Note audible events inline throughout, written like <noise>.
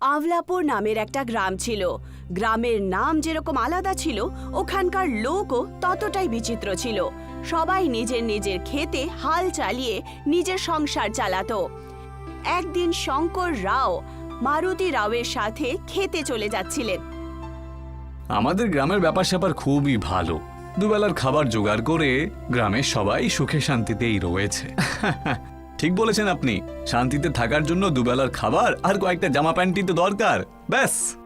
আভলাপুর নামের একটা গ্রাম ছিল। গ্রামের নাম যেরকম আলাদা ছিল, ওখানকার লোকও ততটাই বিচিত্র ছিল। সবাই নিজের নিজের খেতে হাল চালিয়ে নিজের সংসার চালাত। একদিন শঙ্কর রাও মারুতি রাওয়ের সাথে খেতে চলে যাচ্ছিলেন। আমাদের গ্রামের ব্যাপার স্যাপার খুবই ভালো। দুবেলার খাবার জোগাড় করে গ্রামের সবাই সুখে শান্তিতেই রয়েছে। <laughs> ঠিক বলেছেন আপনি। শান্তিতে থাকার জন্য দুবেলার খাবার আর কয়েকটা জামা প্যান্টই তো দরকার। ব্যাস।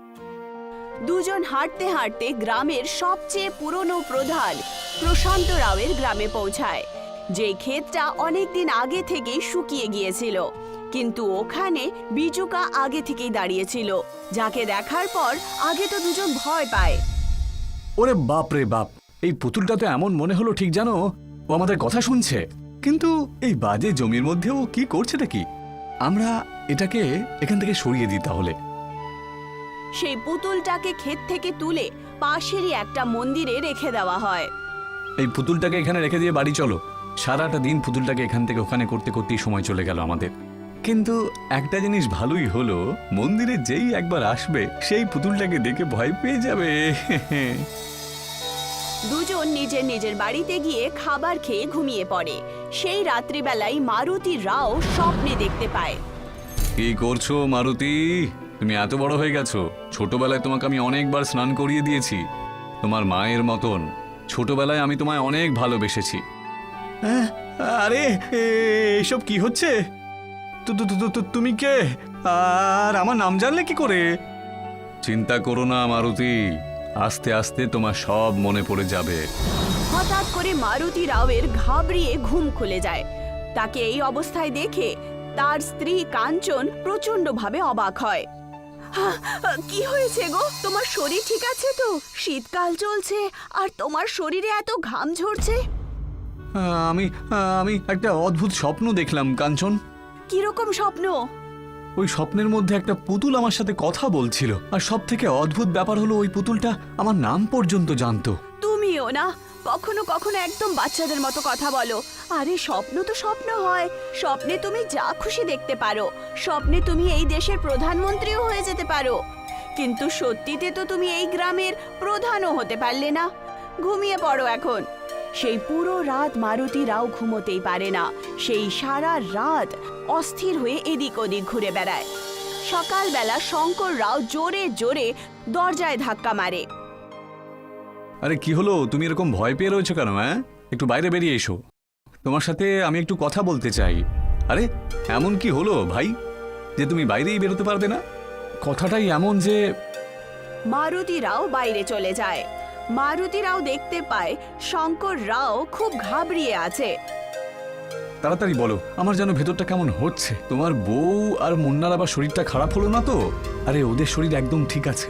দুজন হাঁটতে হাঁটতে গ্রামের সবচেয়ে পুরনো প্রধান প্রশান্ত রাওয়ের গ্রামে পৌঁছায়। যে ক্ষেতটা অনেকদিন আগে থেকেই শুকিয়ে গিয়েছিল কিন্তু ওখানে বিজুকা আগে থেকেই দাঁড়িয়েছিল। যাকে দেখার পর আগে তো দুজন ভয় পায়। ওরে বাপ রে বাপ এই পুতুলটা তো এমন মনে হলো ঠিক জানো? ও আমাদের কথা শুনছে। কিন্তু এই বাজে জমির মধ্যেও কি করছেটা কি? আমরা এটাকে এখান থেকে সরিয়ে দিই তাহলে। সেই পুতুলটাকে ক্ষেত থেকে তুলে পাশেরই একটা মন্দিরে রেখে দেওয়া হয়। এই পুতুলটাকে এখানে রেখে দিয়ে বাড়ি চলো। সারাটা দিন পুতুলটাকে এখান থেকে ওখানে করতে করতেই সময় চলে গেল আমাদের। কিন্তু একটা জিনিস ভালোই হলো মন্দিরে যেই একবার আসবে সেই পুতুলটাকে দেখে ভয় পেয়ে যাবে। <laughs> দুজন নিজের নিজের বাড়িতে গিয়ে খাবার খেয়ে ঘুমিয়ে পড়ে। সেই রাত্রিবেলায় মারুতি রাও স্বপ্নে দেখতে পায়। কি করছ মারুতি? তুমি এত বড় হয়ে গেছো। ছোটবেলায় তোমাকে আমি অনেকবার স্নান করিয়ে দিয়েছি। তোমার মায়ের মতন। ছোটবেলায় আমি তোমায় অনেক ভালোবেসেছি। হ্যাঁ, আরে এসব কি হচ্ছে? তুমি কে? আর আমার নাম জানলে কি করে? চিন্তা করো না মারুতি। আস্তে আস্তে তোমার সব মনে পড়ে যাবে। হঠাৎ করে মারুতি রাওয়ের ঘাবড়িয়ে ঘুম খুলে যায়। তাকে এই অবস্থায় দেখে তার স্ত্রী কাঞ্চন প্রচন্ডভাবে অবাক হয়। "হা, কি হয়েছে গো? তোমার শরীর ঠিক আছে তো? শীতকাল চলছে আর তোমার শরীরে এত ঘাম ঝরছে? আমি আমি একটা অদ্ভুত স্বপ্ন দেখলাম কাঞ্চন। কীরকম স্বপ্ন? ওই স্বপ্নের মধ্যে একটা পুতুল আমার সাথে কথা বলছিল। আর সব থেকে অদ্ভুত ব্যাপার হলো ওই পুতুলটা আমার নাম পর্যন্ত জানতো। তুমিও না? কখনো কখনো একদম বাচ্চাদের মতো কথা বলো। আরে, স্বপ্ন তো স্বপ্ন হয়। স্বপ্নে তুমি যা খুশি দেখতে পারো। স্বপ্নে তুমি এই দেশের প্রধানমন্ত্রীও হয়ে যেতে পারো। কিন্তু সত্যিতে তো তুমি এই গ্রামের প্রধানও হতে পারলে না। ঘুমিয়ে পড়ো এখন। সেই পুরো রাত মারুতি রাও ঘুমোতেই পারে না। সেই সারা রাত অস্থির হয়ে এদিক ওদিক ঘুরে বেড়ায়। সকালবেলা শঙ্কর রাও জোরে জোরে দরজায় ধাক্কা মারে। আরে কি হলো? তুমি এরকম ভয় পেয়ে রয়েছো কেন হ্যাঁ? একটু বাইরে বেরিয়ে এসো। তোমার সাথে আমি একটু কথা বলতে চাই। আরে এমন কি হলো ভাই? যে তুমি বাইরেই বেরোতে পারবে না? কথাটাই এমন যে মারুতি রাও বাইরে চলে যায়। মারুতি রাও দেখতে পায়, শঙ্কর রাও খুব ঘাবড়িয়ে আছে। তাড়াতাড়ি বলো, আমার যেন ভেতরটা কেমন হচ্ছে? তোমার বউ আর মুন্নার আবার শরীরটা খারাপ হলো না তো? আরে, ওদের শরীর একদম ঠিক আছে।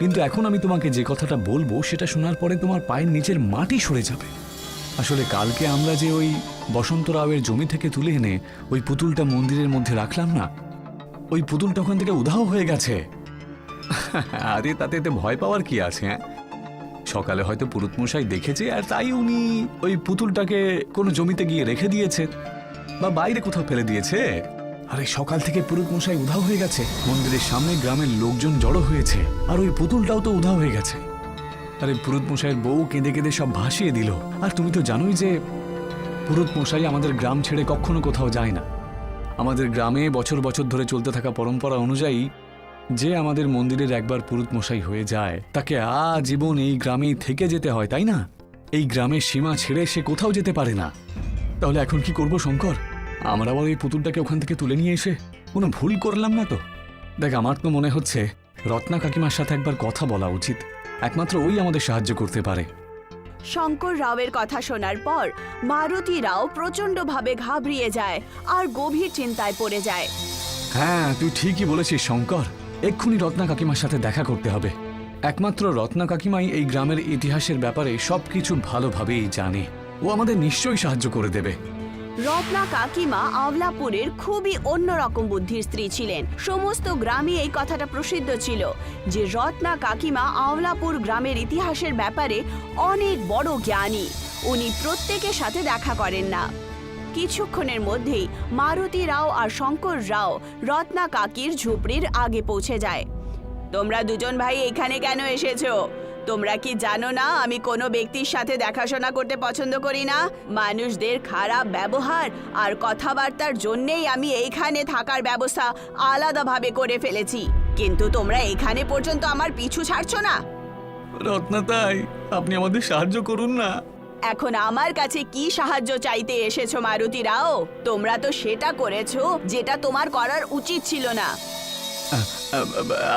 কিন্তু এখন আমি তোমাকে যে কথাটা বলব, সেটা শোনার পরে তোমার পায়ের নিচের মাটি সরে যাবে। আসলে কালকে আমরা যে ওই বসন্ত রাওয়ের জমি থেকে তুলে এনে ওই পুতুলটা মন্দিরের মধ্যে রাখলাম না, ওই পুতুলটা ওখান থেকে উধাও হয়ে গেছে। আরে, তাতে এতে ভয় পাওয়ার কি আছে হ্যাঁ? সকালে হয়তো পুরুতমশাই দেখেছে, আর তাই উনি ওই পুতুলটাকে কোনো জমিতে গিয়ে রেখে দিয়েছে। বা বাইরে কোথাও ফেলে দিয়েছে। আরে সকাল থেকে পুরুতমশাই উধাও হয়ে গেছে। মন্দিরের সামনে গ্রামের লোকজন জড়ো হয়েছে। আর ওই পুতুলটাও তো উধাও হয়ে গেছে। আরে পুরুতমশাইয়ের বউ কেঁদে কেঁদে সব ভাসিয়ে দিল। আর তুমি তো জানোই যে পুরুতমশাই আমাদের গ্রাম ছেড়ে কখনো কোথাও যায় না। আমাদের গ্রামে বছর বছর ধরে চলতে থাকা পরম্পরা অনুযায়ী যে আমাদের মন্দিরের একবার পুরুত মশাই হয়ে যায় তাকে আজীবন এই গ্রামেই থেকে যেতে হয় তাই না? এই গ্রামের সীমা ছেড়ে সে কোথাও যেতে পারে না। তাহলে এখন কি করব শঙ্কর? আমরা আবার এই পুতুলটাকে ওখান থেকে তুলে নিয়ে এসে কোনো ভুল করলাম না তো? দেখ আমার তো মনে হচ্ছে রত্না কাকিমার সাথে একবার কথা বলা উচিত। একমাত্র ওই আমাদের সাহায্য করতে পারে। শঙ্কর রাওয়ের কথা শোনার পর মারুতি রাও প্রচন্ডভাবে ঘাবড়িয়ে যায় আর গভীর চিন্তায় পড়ে যায়। হ্যাঁ তুই ঠিকই বলেছিস শঙ্কর। এক্ষুনি রত্না কাকিমার সাথে দেখা করতে হবে। একমাত্র রত্না কাকিমাই এই গ্রামের ইতিহাসের ব্যাপারে সবকিছু ভালোভাবেই জানে। ও আমাদের নিশ্চয়ই সাহায্য করে দেবে। রত্না কাকিমা আওলাপুরের খুবই অন্যরকম বুদ্ধির স্ত্রী ছিলেন। সমস্ত গ্রামে এই কথাটা প্রসিদ্ধ ছিল যে রত্না কাকিমা আওলাপুর গ্রামের ইতিহাসের ব্যাপারে অনেক বড় জ্ঞানী। উনি প্রত্যেকের সাথে দেখা করেন না। কিছুক্ষণের মধ্যেই মারুতি রাও আর শঙ্কর রাও রত্না কাকির ঝুপড়ির আগে পৌঁছে যায়। তোমরা দুজন ভাই এখানে কেন এসেছ? তোমরা কি জানো না আমি কোনো ব্যক্তির সাথে দেখাশোনা করতে পছন্দ করি না? মানুষদের খারাপ ব্যবহার আর কথাবার্তার জন্যেই আমি এইখানে থাকার ব্যবস্থা আলাদাভাবে করে ফেলেছি। কিন্তু তোমরা এখানে পর্যন্ত আমার পিছু ছাড়ছো না? রত্নাতাই আপনি আমাদের সাহায্য করুন না। এখন আমার কাছে কি সাহায্য চাইতে এসেছ মারুতি রাও তোমরা তো সেটা করেছ যেটা তোমার করার উচিত ছিল না।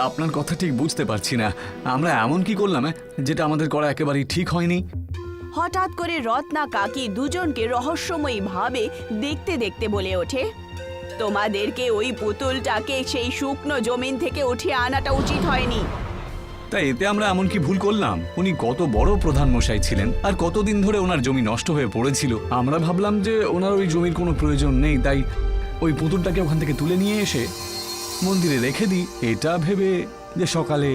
আপনার কথা ঠিক বুঝতে পারছি না। আমরা এমন কি করলাম যেটা আমাদের করা একেবারেই ঠিক হয়নি? হঠাৎ করে রত্না কাকি দুজনকে রহস্যময়ী ভাবে দেখতে দেখতে বলে ওঠে। তোমাদেরকে ওই পুতুলটাকে সেই শুকনো জমিন থেকে উঠিয়ে আনাটা উচিত হয়নি। তাই এতে আমরা এমন কি ভুল করলাম। উনি কত বড় প্রধান মশাই ছিলেন আর কতদিন ধরে ওনার জমি নষ্ট হয়ে পড়েছিল। আমরা ভাবলাম যে ওনার ওই জমির কোনো প্রয়োজন নেই, তাই ওই পুতুলটাকে ওখান থেকে তুলে নিয়ে এসে মন্দিরে রেখে দিই। এটা ভেবে যে সকালে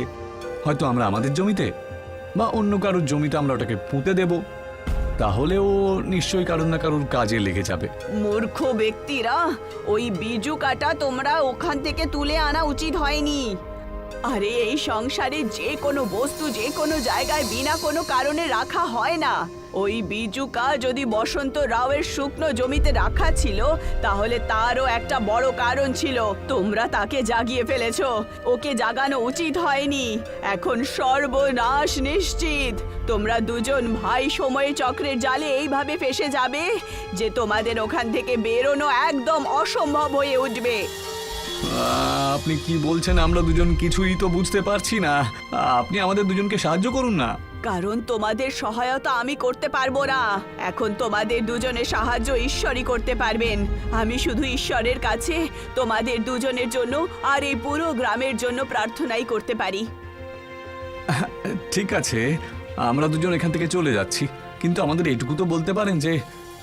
হয়তো আমরা আমাদের জমিতে বা অন্য কারোর জমিতে আমরা ওটাকে পুঁতে দেব, তাহলে ও নিশ্চয়ই কারোর না কারোর কাজে লেগে যাবে। মূর্খ ব্যক্তিরা, ওই বিজু কাটা তোমরা ওখান থেকে তুলে আনা উচিত হয়নি। আরে, এই সংসারে যে কোনো বস্তু যে কোনো জায়গায় বিনা কোনো কারণে রাখা হয় না। ওই বিজুকা যদি বসন্ত রাওয়ের শুকনো জমিতে রাখা ছিল, তাহলে তারও একটা বড় কারণ ছিল। তোমরা তাকে জাগিয়ে ফেলেছ। ওকে জাগানো উচিত হয়নি। এখন সর্বনাশ নিশ্চিত। তোমরা দুজন ভাই সময় চক্রের জালে এইভাবে ফেসে যাবে যে তোমাদের ওখান থেকে বেরোনো একদম অসম্ভব হয়ে উঠবে। আপনি কি বলছেন? আমরা দুজন কিছুই তো বুঝতে পারছি না। আপনি আমাদের দুজনকে সাহায্য করুন না। কারণ তোমাদের সহায়তা আমি করতে পারব না। এখন তোমাদের দুজনের সাহায্য ঈশ্বরই করতে পারবেন। আমি শুধু ঈশ্বরের কাছে তোমাদের দুজনের জন্য আর এই পুরো গ্রামের জন্য প্রার্থনাই করতে পারি। ঠিক আছে আমরা দুজন এখান থেকে চলে যাচ্ছি। কিন্তু আমাদের এটুকু তো বলতে পারেন যে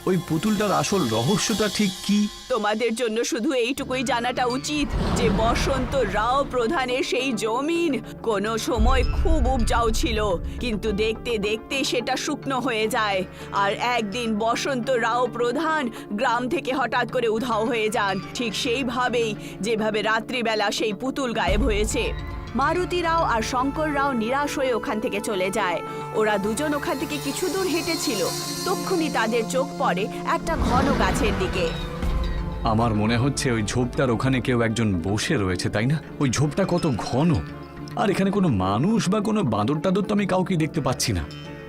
ওই পুতুলটার আসল রহস্যটা ঠিক কি? তোমাদের জন্য শুধু এইটুকুই জানাটা উচিত যে বসন্ত রাও প্রধানের সেই জমিন কোনো সময় খুব উপজাও ছিল, কিন্তু দেখতে দেখতে সেটা শুকনো হয়ে যায়। আর একদিন বসন্ত রাও প্রধান গ্রাম থেকে হঠাৎ করে উধাও হয়ে যান, ঠিক সেইভাবেই যেভাবে রাত্রিবেলা সেই পুতুল গায়েব হয়েছে। মারুতি রাও আর শঙ্কর রাও নিরাশ হয়ে ওখান থেকে চলে যায়। ওরা দুজন ওখান থেকে কিছু দূর হেঁটেছিল। তক্ষুনি তাদের চোখ পড়ে একটা ঘন গাছের দিকে। আমার মনে হচ্ছে ওই ঝোপটার ওখানে কেউ একজন বসে রয়েছে তাই না? ওই ঝোপটা কত ঘন। আর এখানে কোনো মানুষ বা কোনো বাঁদর টাদর তো আমি কাউকে দেখতে পাচ্ছি না।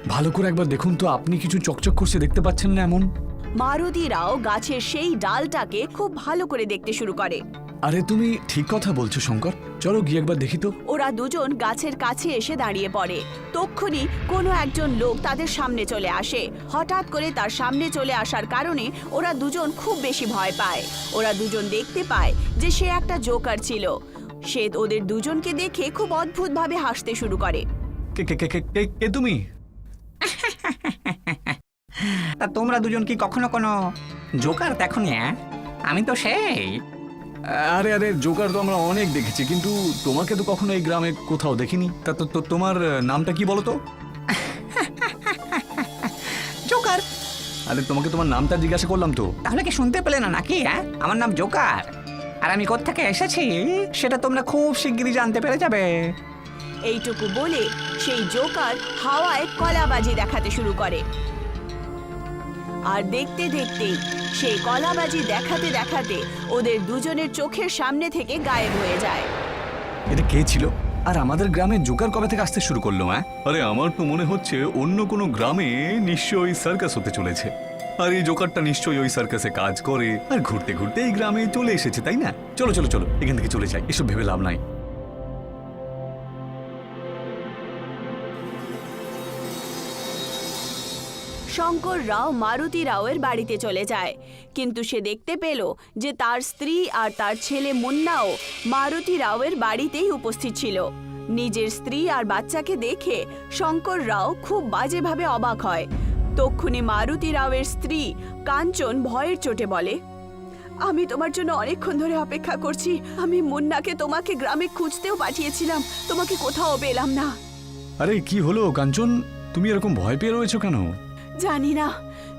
ভালো করে একবার দেখুন তো আপনি কিছু চকচক করছে দেখতে পাচ্ছেন না এমন? মারুতি রাও গাছের সেই ডালটাকে খুব ভালো করে দেখতে শুরু করে। আরে তুমি ঠিক কথা বলছো শঙ্কর। চলো গিয়ে একবার দেখি তো। ওরা দুজন গাছের কাছে এসে দাঁড়িয়ে পড়ে। তক্ষুনি কোনো একজন লোক তাদের সামনে চলে আসে। হঠাৎ করে তার সামনে চলে আসার কারণে ওরা দুজন খুব বেশি ভয় পায়। ওরা দুজন দেখতে পায় যে সে একটা জোকার ছিল। সে ওদের দুজনকে দেখে খুব অদ্ভুতভাবে হাসতে শুরু করে। কে কে কে কে- কে কে তুমি? তা তোমরা দুজন কি কখনো কোনো জোকার দেখনি হ্যাঁ আমি তো সেই। আরে আরে জোকার তো আমরা অনেক দেখেছি কিন্তু তোমাকে তো কখনো এই গ্রামে কোথাও দেখিনি? তা তো তো- তোমার নামটা কি বলো তো? <laughs> জোকার আরে তোমাকে তোমার নামটা জিজ্ঞাসা করলাম তো। তাহলে কি শুনতে পেলে না নাকি হ্যাঁ? আমার নাম জোকার আর আমি কোত্থেকে এসেছি সেটা তোমরা খুব শিগগিরই জানতে পেরে যাবে। এইটুকু বলে সেই জোকার হাওয়ায় কলাবাজি দেখাতে শুরু করে। আর দেখতে দেখতেই সেই কলাবাজি দেখাতে দেখাতে ওদের দুজনের চোখের সামনে থেকে গায়েব হয়ে যায়। এটা কে ছিল? আর আমাদের গ্রামে জোকার কবে থেকে আসতে শুরু করল হ্যাঁ? আরে আমার তো মনে হচ্ছে অন্য কোনো গ্রামে নিশ্চয়ই সার্কাস হতে চলেছে। আর এই জোকারটা নিশ্চয়ই ওই সার্কাসে কাজ করে। আর ঘুরতে ঘুরতে এই গ্রামে চলে এসেছে তাই না? চলো চলো চলো এখান থেকে চলে যাই এসব ভেবে লাভ নাই। শঙ্কর রাও মারুতি রাওয়ের বাড়িতে চলে যায়। কিন্তু সে দেখতে পেল যে তার স্ত্রী আর তার ছেলে মুন্নাও মারুতি রাওয়ের বাড়িতেই উপস্থিত ছিল। নিজের স্ত্রী আর বাচ্চাকে দেখে শঙ্কর রাও খুব বাজেভাবে অবাক হয়। তক্ষুনি মারুতি রাওয়ের স্ত্রী কাঞ্চন ভয়ের চোটে বলে, আমি তোমার জন্য অনেকক্ষণ ধরে অপেক্ষা করছি। আমি মুন্নাকে তোমাকে গ্রামে খুঁজতেও পাঠিয়েছিলাম। তোমাকে কোথাও পেলাম না। আরে, কি হলো কাঞ্চন? তুমি এরকম ভয় পেয়ে রয়েছো কেন? জানি না।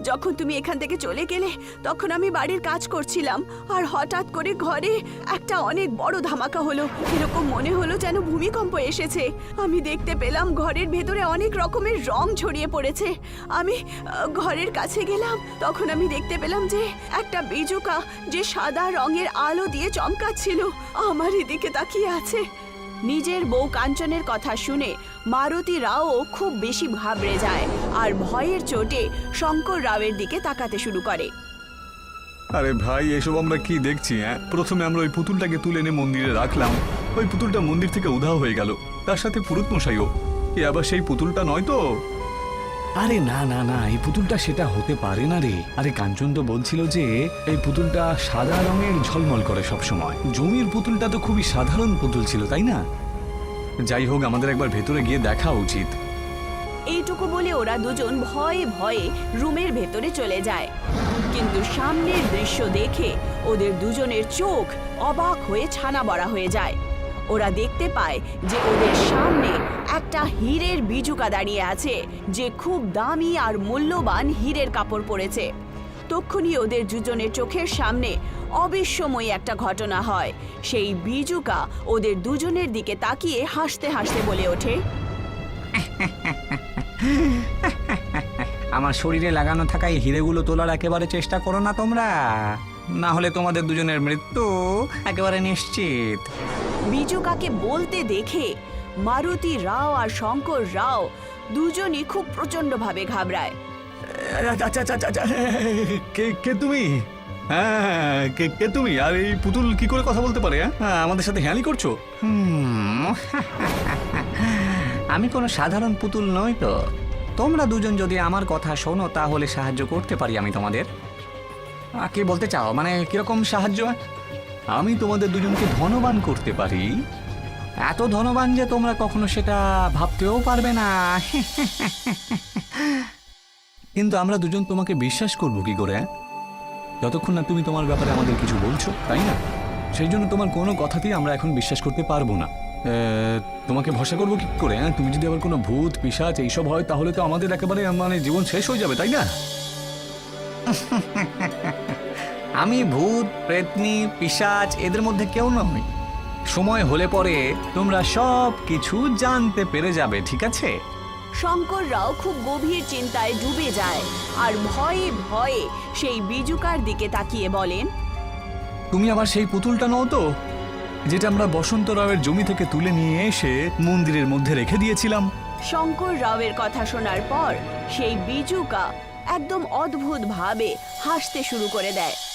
যখন তুমি এখান থেকে চলে গেলে, তখন আমি বাড়ির কাজ করছিলাম, আর হঠাৎ করে ঘরে একটা অনেক বড় ধামাকা হলো। এরকম মনে হলো যেন ভূমিকম্প এসেছে। আমি দেখতে পেলাম ঘরের ভেতরে অনেক রকমের রং ছড়িয়ে পড়েছে। আমি ঘরের কাছে গেলাম, তখন আমি দেখতে পেলাম যে একটা বিজুকা যে সাদা রঙের আলো দিয়ে চমকাচ্ছিল। আমার এদিকে তাকিয়ে আছে। নিজের বউ কাঞ্চনের কথা শুনে মারুতি রাও খুব বেশি ঘাবড়ে যায় আর ভয়ের চোটে শঙ্কর রাওয়ের দিকে তাকাতে শুরু করে। আরে ভাই, এসব আমরা কি দেখছি হ্যাঁ? প্রথমে আমরা ওই পুতুলটাকে তুলে এনে মন্দিরে রাখলাম। ওই পুতুলটা মন্দির থেকে উধাও হয়ে গেল। তার সাথে পুরুত মশাইও এ আবার সেই পুতুলটা নয় তো? আরে না না না, এই পুতুলটা সেটা হতে পারে না রে। আরে কাঞ্চন তো বলছিল যে, এই পুতুলটা সাদা রঙের ঝলমল করে সব সময় জমির পুতুলটা তো খুবই সাধারণ পুতুল ছিল, তাই না? যাই হোক, আমাদের একবার ভেতরে গিয়ে দেখা উচিত। এইটুকু বলে ওরা দুজন ভয়ে ভয়ে রুমের ভেতরে চলে যায়। কিন্তু সামনের দৃশ্য দেখে ওদের দুজনের চোখ অবাক হয়ে ছানা বড়া হয়ে যায়। ওরা দেখতে পায় যে ওদের সামনে একটা হীরের বিজুকা দাঁড়িয়ে আছে, যে খুব দামি আর মূল্যবান হীরের কাপড় পরেছে। তক্ষুনি ওদের দুজনের চোখের সামনে অবিস্ময়ী একটা ঘটনা হয়। সেই বিজুকা ওদের দুজনের দিকে তাকিয়ে হাসতে হাসতে বলে ওঠে, আমার শরীরে লাগানো থাকা এই হিরেগুলো তোলার একেবারে চেষ্টা করো না তোমরা। না হলে তোমাদের দুজনের মৃত্যু একেবারে নিশ্চিত। বিজুকাকে বলতে দেখে মারুতি রাও আর শঙ্কর রাও দুজনই খুব প্রচন্ডভাবে ঘাবড়ায়। আচ্ছা আচ্ছা আচ্ছা আচ্ছা কে কে তুমি? হ্যাঁ কে কে তুমি? আর এই পুতুল কি করে কথা বলতে পারে হ্যাঁ? আমাদের সাথে হেয়ালি করছ? <laughs> আমি কোনো সাধারণ পুতুল নই তো। তোমরা দুজন যদি আমার কথা শোনো তাহলে সাহায্য করতে পারি আমি তোমাদের। কি বলতে চাও? মানে কীরকম সাহায্য? আমি তোমাদের দুজনকে ধনবান করতে পারি। এত ধনবান যে তোমরা কখনো সেটা ভাবতেও পারবে না। কিন্তু আমরা দুজন তোমাকে বিশ্বাস করব কি করে? যতক্ষণ না তুমি তোমার ব্যাপারে আমাদের কিছু বলছো, তাই না? সেই জন্য তোমার কোনো কথাতেই আমরা এখন বিশ্বাস করতে পারব না। তোমাকে ভরসা করব কি করে হ্যাঁ? তুমি যদি আবার কোনো ভূত, পিসাচ, এইসব হয়, তাহলে তো আমাদের একেবারে মানে জীবন শেষ হয়ে যাবে, তাই না? আমি ভূত প্রেতনি পিশাচ এদের মধ্যে কেউ নই। সময় হলে পরে তোমরা সব কিছু জানতে পেরে যাবে ঠিক আছে? শঙ্কর রাও খুব গভীর চিন্তায় ডুবে যায় আর ভয়ে ভয়ে সেই বিজুকার দিকে তাকিয়ে বলেন তুমি আবার সেই পুতুলটা নও তো যেটা আমরা বসন্ত রাওয়ের জমি থেকে তুলে নিয়ে এসে মন্দিরের মধ্যে রেখে দিয়েছিলাম। শঙ্কর রাওয়ের কথা শোনার পর সেই বিজুকা একদম অদ্ভুত ভাবে হাসতে শুরু করে দেয়।